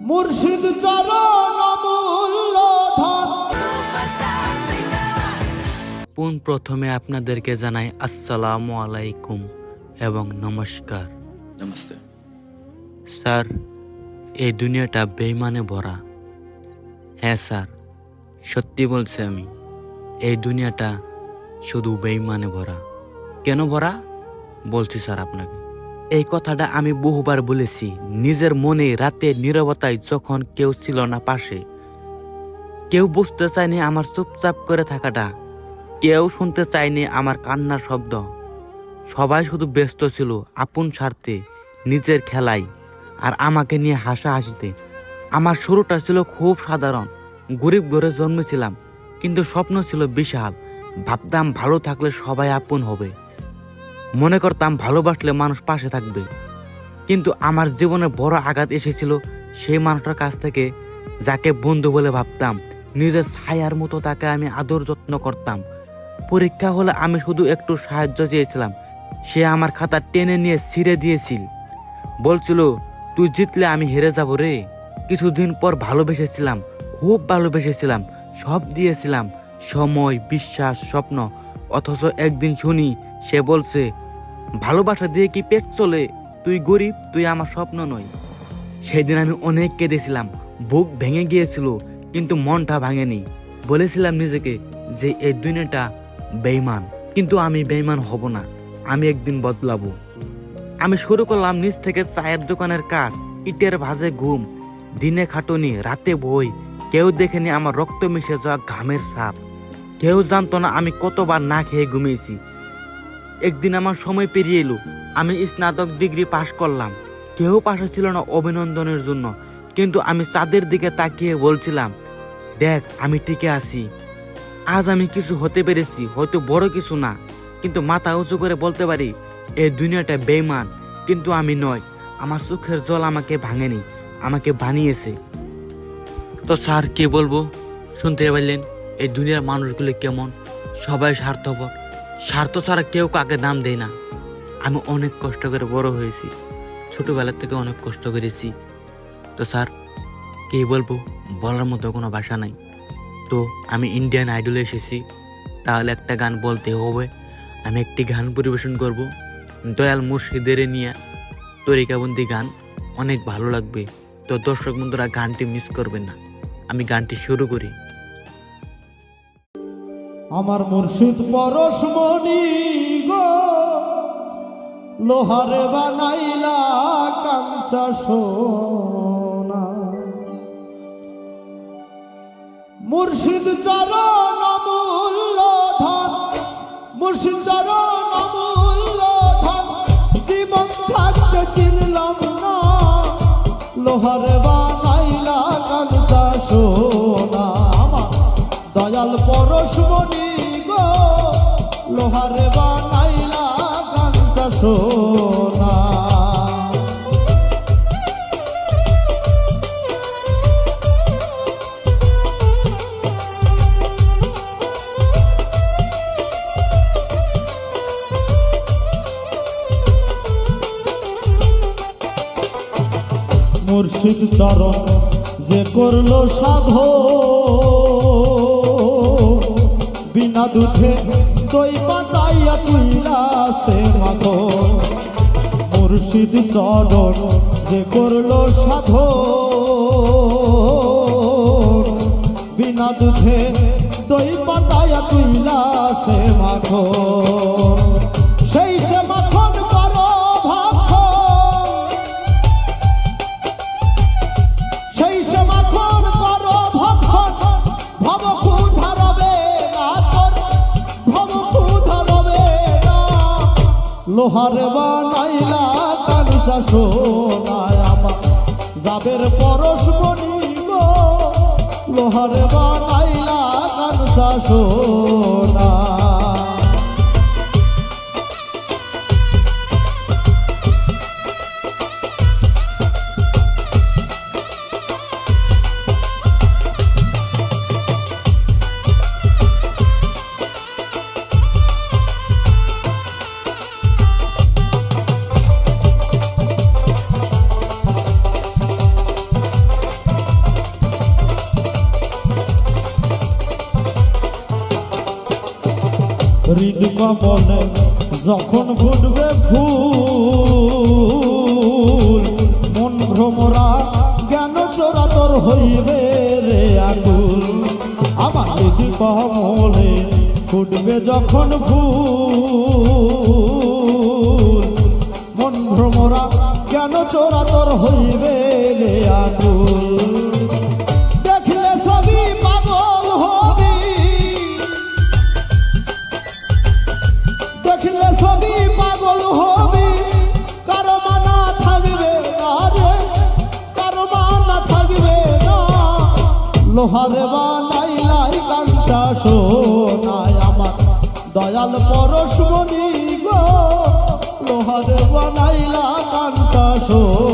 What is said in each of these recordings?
মুর্শিদ চরণ পুন প্রথমে আপনাদেরকে জানাই আসসালামু আলাইকুম এবং নমস্কার। নমস্তে। স্যার এই দুনিয়াটা বেইমানে ভরা। হ্যাঁ স্যার সত্যি বলছি আমি এই দুনিয়াটা শুধু বেইমানে ভরা। কেন ভরা? বলছি স্যার আপনাকে। এই কথাটা আমি বহুবার বলেছি, নিজের মনে রাতে নীরবতায় যখন কেউ ছিল না পাশে। কেউ বুঝতে চায়নি আমার চুপচাপ করে থাকাটা, কেউ শুনতে চায়নি আমার কান্নার শব্দ। সবাই শুধু ব্যস্ত ছিল আপন স্বার্থে, নিজের খেলায়, আর আমাকে নিয়ে হাসা হাসিতে আমার শুরুটা ছিল খুব সাধারণ, গরিব ঘরে জন্মেছিলাম, কিন্তু স্বপ্ন ছিল বিশাল, ভাবতাম ভালো থাকলে সবাই আপন হবে। মনে করতাম ভালোবাসলে মানুষ পাশে থাকবে। কিন্তু আমার জীবনে বড় আঘাত এসেছিল সেই মানুষটার কাছ থেকে, যাকে বন্ধু বলে ভাবতাম। নিজের ছায়ার মতো তাকে আমি আদর যত্ন করতাম। পরীক্ষা হলে আমি শুধু একটু সাহায্য চেয়েছিলাম। সে আমার খাতা টেনে নিয়ে ছিঁড়ে দিয়েছিল। বলছিল, তুই জিতলে আমি হেরে যাব রে। কিছুদিন পর ভালোবেসেছিলাম, খুব ভালোবেসেছিলাম, সব দিয়েছিলাম। সময়, বিশ্বাস, স্বপ্ন, অথচ একদিন শুনি সে বলছে ভালোবাসা দিয়ে কি পেট চলে? তুই গরিব, তুই আমার স্বপ্ন নয় সেদিন আমি অনেক কেঁদেছিলাম, বুক ভেঙে গিয়েছিল, কিন্তু মনটা ভাঙেনি। বলেছিলাম নিজেকে যে এই দুনিয়াটা বেইমান কিন্তু আমি বেইমান হব না, আমি একদিন বদলাবো। আমি শুরু করলাম নিজ থেকে চায়ের দোকানের কাজ, ইটের ভাজে ঘুম, দিনে খাটুনি, রাতে বই। কেউ দেখেনি আমার রক্ত মিশে যাওয়া ঘামের ছাপ। কেউ জানতো না আমি কতবার না খেয়ে ঘুমিয়েছি। একদিন আমার সময় পেরিয়ে এলো। আমি স্নাতক ডিগ্রি পাশ করলাম। কেউ পাশে ছিল না অভিনন্দনের জন্য। কিন্তু আমি চাঁদের দিকে তাকিয়ে বলছিলাম, দেখ, আমি টিকে আছি। আজ আমি কিছু হতে পেরেছি, হয়তো বড় কিছু না। কিন্তু মাথা উঁচু করে বলতে পারি, এই দুনিয়াটা বেইমান কিন্তু আমি নয়, আমার চোখের জল আমাকে ভাঙেনি, আমাকে বানিয়েছে। তো স্যার, কি বলব? শুনতে পারলেন এই দুনিয়ার মানুষগুলো কেমন? সবাই স্বার্থপর। স্বার্থ ছাড়া কেউ কাকে দাম দেয় না। আমি অনেক কষ্ট করে বড় হয়েছি। ছোটোবেলার থেকে অনেক কষ্ট করেছি। তো স্যার, কি বলব? বলার মতো কোনো ভাষা নাই। তো আমি ইন্ডিয়ান আইডলে এসেছি। তাহলে একটা গান বলতে হবে। আমি একটি গান পরিবেশন করব। দয়াল মুর্শিদের নিয়ে তরিকাবন্দি গান। অনেক ভালো লাগবে। তো দর্শক বন্ধুরা, গানটি মিস করবেন না। আমি গানটি শুরু করি। আমার মুর্শিদ পরশমণি গো, লোহারে বানাইলা কাঞ্চা সোনা। মুর্শিদ চরণ অমূল্য ধন, মুর্শিদ চরণ অমূল্য ধন, জীবন থাকতে চিনলাম না। লোহারে বানাইলা কাঞ্চা সোনা আমার দয়াল পরশমণি লোহারে বানাইলা কাঞ্চা সোনা। মুর্শিদ চরণ যে করল সাধো বিনা দুধে দই পাতাইয়া তুইলা সে মাখো মুর্শিদ চরণ যে করল সাধো বিনা দুধে দই পাতাইয়া তুইলা সে মাখো লোহার বানাইলা কানসা সোনায় আমার। যাবের পরশ বনিব লোহার বানাইলা কানসা সোনা কমলে যখন ফুটবে ফুল, মন ভ্রমরা জ্ঞান চোরা তোর হইবে রে আকুল। আমার হৃদ কমলে ফুটবে যখন ফুল, মন ভ্রমরা জ্ঞান চোরা তোর হইবে রে আকুল। লোহারে বানাইলাই কাঞ্চা সোনায় আমার। দয়াল পরশমণি গো লোহারে বানাইলা কাঞ্চা সোনা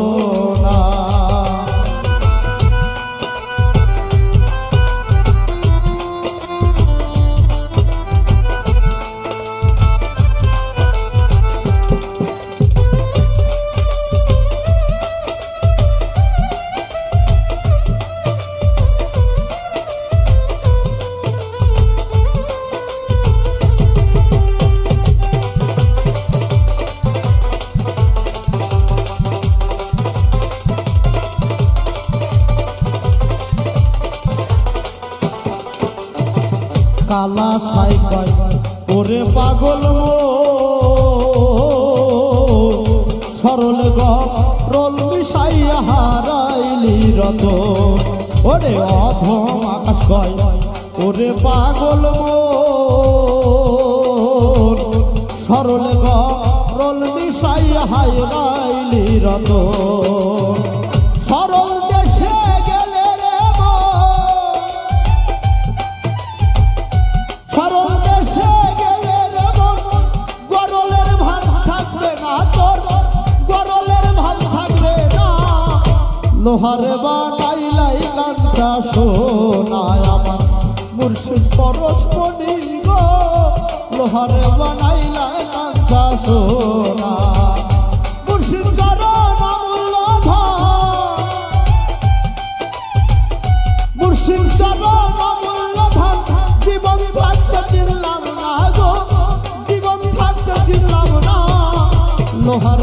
কালা সাইকাই ওরে পাগল সরল গল মিশাইয়া হারাইলি রত। ওরে অধম আকাশ কয় ওরে পাগল সরল গল মিশাইয়া হারাইলি রত। সোনায় আমার মুর্শিদ পরশ মণি লোহারে বানাইলাই কাঞ্চা সোনা। মুর্শিদ চরণ মুর্শিদ চরণ জীবন থাকতে চিনলাম না গো, জীবন থাকতে চিনলাম না। লোহার